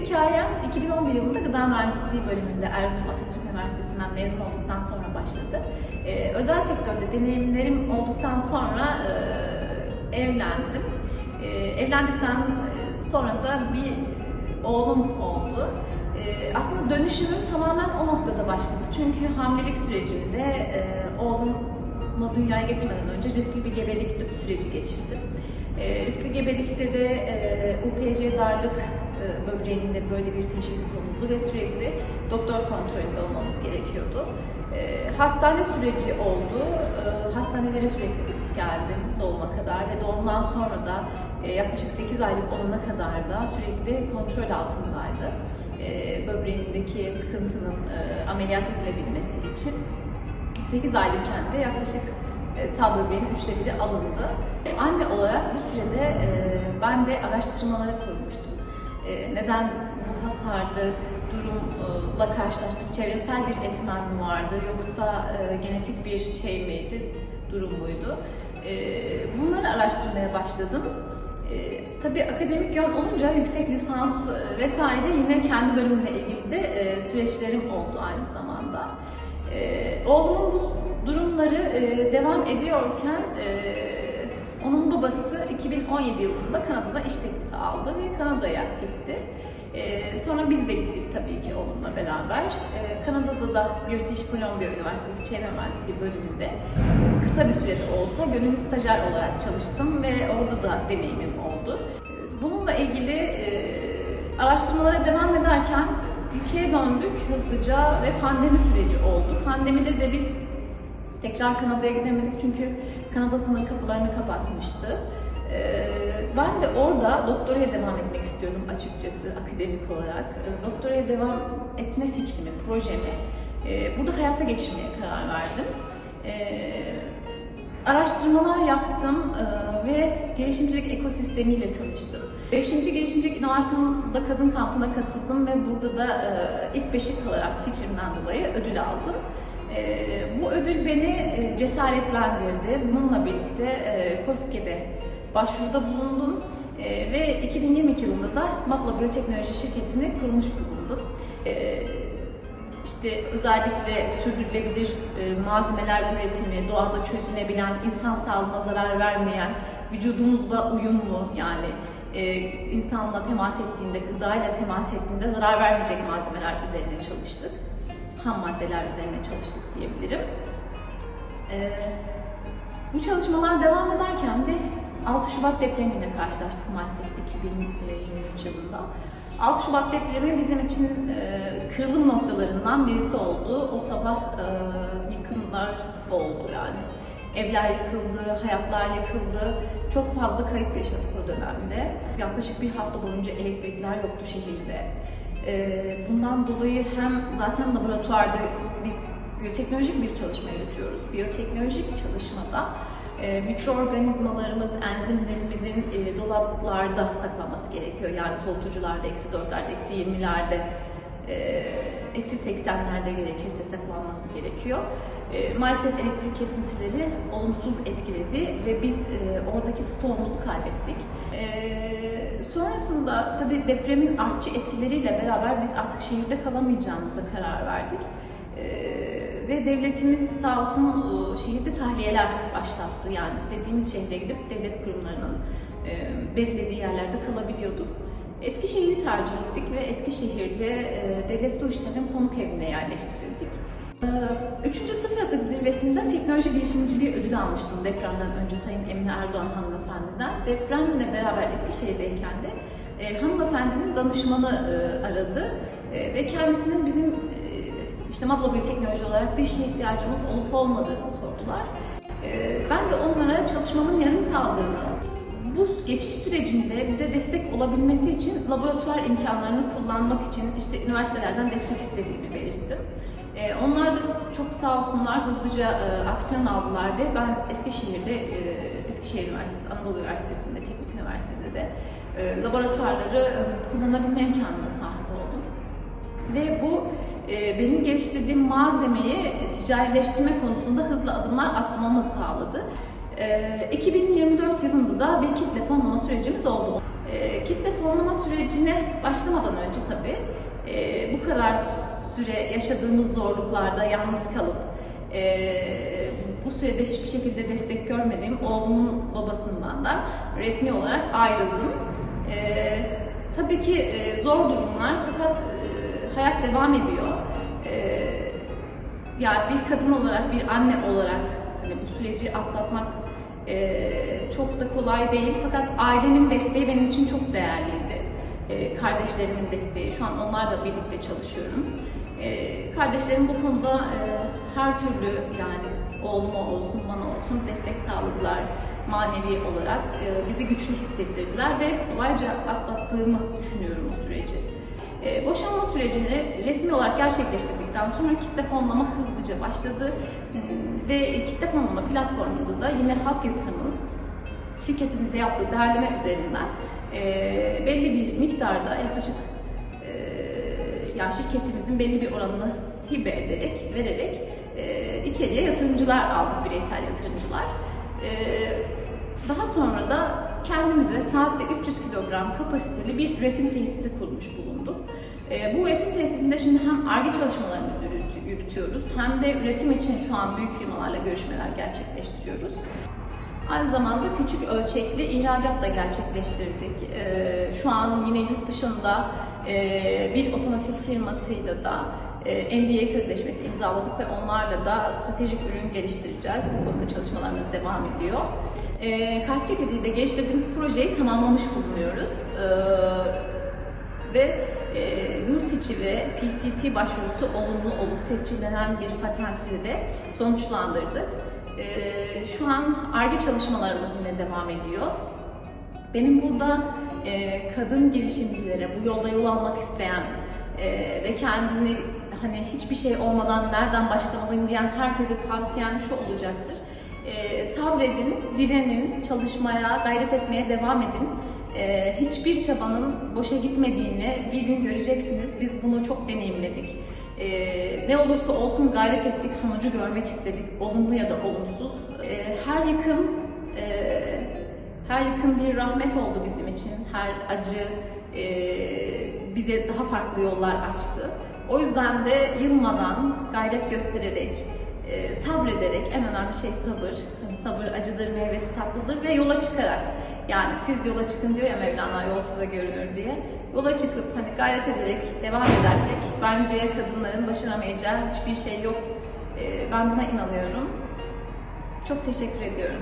hikayem 2011 yılında gıda mühendisliği bölümünde Erzurum Atatürk Üniversitesi'nden mezun olduktan sonra başladı. Ee, özel sektörde deneyimlerim olduktan sonra e, evlendim. E, evlendikten sonra da bir oğlum oldu. E, aslında dönüşümüm tamamen o noktada başladı. Çünkü hamilelik sürecinde e, oğlumu dünyaya getirmeden önce riskli bir gebelik süreci geçirdim. E, riskli gebelikte de e, UPC darlık böbreğinde böyle bir teşhis konuldu ve sürekli doktor kontrolünde olmamız gerekiyordu. E, hastane süreci oldu. E, hastanelere sürekli geldim doğuma kadar ve doğumdan sonra da e, yaklaşık 8 aylık olana kadar da sürekli kontrol altındaydı. E, böbreğindeki sıkıntının e, ameliyat edilebilmesi için 8 aylıkken de yaklaşık e, sağ böbreğin üçte biri alındı. Anne olarak bu sürede e, ben de araştırmalara koymuştum. E, neden bu hasarlı durumla karşılaştık? Çevresel bir etmen mi vardı yoksa e, genetik bir şey miydi, durum muydu? E, bunları araştırmaya başladım. E, tabii akademik yön olunca yüksek lisans e, vesaire yine kendi bölümümle ilgili de e, süreçlerim oldu aynı zamanda. Oğlumun bu durumları devam ediyorken 2017 yılında Kanada'da iş teklifi aldı ve Kanada'ya gitti. E, sonra biz de gittik tabii ki oğlumla beraber. E, Kanada'da da British Columbia Üniversitesi Çevre Mühendisliği bölümünde kısa bir sürede olsa gönüllü stajyer olarak çalıştım ve orada da deneyimim oldu. E, Bununla ilgili e, araştırmalara devam ederken ülkeye döndük hızlıca ve pandemi süreci oldu. Pandemide de biz tekrar Kanada'ya gidemedik çünkü Kanada sınır kapılarını kapatmıştı. Ee, Ben de orada doktoraya devam etmek istiyordum açıkçası akademik olarak. Ee, Doktoraya devam etme fikrimi, projemi e, burada hayata geçirmeye karar verdim. Ee, Araştırmalar yaptım e, ve girişimcilik ekosistemiyle tanıştım. 5. Girişimcilik İnovasyon'da Kadın Kampı'na katıldım ve burada da e, ilk beşik kalarak fikrimden dolayı ödül aldım. Bu ödül beni cesaretlendirdi. Bununla birlikte e, KOSGEB'e başvuruda bulundum E, ve 2022 yılında da Mapla Biyoteknoloji şirketini kurmuş bulundum. E, işte özellikle sürdürülebilir e, malzemeler üretimi, doğada çözünebilen, insan sağlığına zarar vermeyen, vücudumuzla uyumlu yani e, insanla temas ettiğinde, gıdayla temas ettiğinde zarar vermeyecek malzemeler üzerine çalıştık. Ham maddeler üzerine çalıştık diyebilirim. E, bu çalışmalar devam ederken de 6 Şubat depremiyle karşılaştık maalesef 2023 yılında. 6 Şubat depremi bizim için e, kırılım noktalarından birisi oldu. O sabah e, yıkımlar oldu yani. Evler yıkıldı, hayatlar yıkıldı. Çok fazla kayıp yaşadık o dönemde. Yaklaşık bir hafta boyunca elektrikler yoktu şehirde. E, bundan dolayı hem zaten laboratuvarda biz biyoteknolojik bir çalışma yürütüyoruz. Biyoteknolojik çalışmada e, mikroorganizmalarımız, enzimlerimizin e, dolaplarda saklanması gerekiyor. Yani soğutucularda, eksi 4'lerde, eksi 20'lerde, e, eksi 80'lerde gerekirse saklanması gerekiyor. E, maalesef elektrik kesintileri olumsuz etkiledi ve biz e, oradaki stoğumuzu kaybettik. E, sonrasında tabii depremin artçı etkileriyle beraber biz artık şehirde kalamayacağımıza karar verdik. Ee, ve devletimiz sağ olsun e, şehirde tahliyeler başlattı. Yani istediğimiz şehre gidip devlet kurumlarının e, belirlediği yerlerde kalabiliyorduk. Eskişehir'i tercih ettik ve Eskişehir'de e, devlet su işlerinin konuk evine yerleştirildik. Üçüncü Sıfır Atık Zirvesi'nde teknoloji girişimciliği ödülü almıştım depremden önce Sayın Emine Erdoğan hanımefendiden. Depremle beraber Eskişehir'deyken de hanımefendinin danışmanı aradı ve kendisinin bizim işte Mabla Biyoteknoloji olarak bir şeye ihtiyacımız olup olmadığını sordular. E, ben de onlara çalışmamın yarım kaldığını, bu geçiş sürecinde bize destek olabilmesi için laboratuvar imkanlarını kullanmak için işte üniversitelerden destek istediğimi belirttim. Ee, onlar da çok sağ olsunlar hızlıca e, aksiyon aldılar ve ben Eskişehir'de, e, Eskişehir Üniversitesi, Anadolu Üniversitesi'nde, Teknik Üniversitede de e, laboratuvarları e, kullanabilme imkanına sahip oldum. Ve bu e, benim geliştirdiğim malzemeyi ticarileştirme konusunda hızlı adımlar atmamı sağladı. Ee, 2024 yılında da bir kitle fonlama sürecimiz oldu. Ee, kitle fonlama sürecine başlamadan önce tabii e, bu kadar süre yaşadığımız zorluklarda yalnız kalıp e, bu sürede hiçbir şekilde destek görmediğim oğlumun babasından da resmi olarak ayrıldım. E, tabii ki e, zor durumlar fakat e, hayat devam ediyor. E, yani bir kadın olarak, bir anne olarak hani bu süreci atlatmak e, çok da kolay değil. Fakat ailemin desteği benim için çok değerliydi. E, kardeşlerimin desteği, şu an onlarla birlikte çalışıyorum. E, kardeşlerim bu konuda e, her türlü yani oğluma olsun, bana olsun destek sağladılar manevi olarak. E, bizi güçlü hissettirdiler ve kolayca atlattığımı düşünüyorum o süreci. E, boşanma sürecini resmi olarak gerçekleştirdikten sonra kitle fonlama hızlıca başladı Hmm, ve kitle fonlama platformunda da yine halk yatırımın şirketimize yaptığı değerleme üzerinden e, belli bir miktarda yaklaşık e, yani şirketimizin belli bir oranını hibe ederek, vererek e, içeriye yatırımcılar aldık, bireysel yatırımcılar. E, daha sonra da kendimize saatte 300 kilogram kapasiteli bir üretim tesisi kurmuş bulunduk. E, bu üretim tesisinde şimdi hem ARGE çalışmalarını yürütü- yürütüyoruz hem de üretim için şu an büyük firmalarla görüşmeler gerçekleştiriyoruz. Aynı zamanda küçük ölçekli ihracat da gerçekleştirdik. Ee, şu an yine yurt dışında e, bir otomotiv firmasıyla da e, NDA sözleşmesi imzaladık ve onlarla da stratejik ürün geliştireceğiz. Bu konuda çalışmalarımız devam ediyor. E, Kasçeköy'de geliştirdiğimiz projeyi tamamlamış bulunuyoruz. Ee, ve e, yurt içi ve PCT başvurusu olumlu olup tescillenen bir patentini de sonuçlandırdık. E, şu an ARGE çalışmalarımız yine devam ediyor. Benim burada e, kadın girişimcilere, bu yolda yol almak isteyen e, ve kendini hani hiçbir şey olmadan nereden başlamalıyım diyen herkese tavsiyem şu olacaktır. E, sabredin, direnin, çalışmaya, gayret etmeye devam edin. E, hiçbir çabanın boşa gitmediğini bir gün göreceksiniz. Biz bunu çok deneyimledik. E, ne olursa olsun gayret ettik, sonucu görmek istedik. Olumlu ya da olumsuz. E, her yıkım e, her yıkım bir rahmet oldu bizim için. Her acı e, bize daha farklı yollar açtı. O yüzden de yılmadan, gayret göstererek, e, sabrederek, en önemli şey sabır. Hani sabır acıdır, meyvesi tatlıdır ve yola çıkarak. Yani siz yola çıkın diyor ya Mevlana yolsuzda görünür diye. Yola çıkıp hani gayret ederek devam edersek bence kadınların başaramayacağı hiçbir şey yok. E, ben buna inanıyorum. Çok teşekkür ediyorum.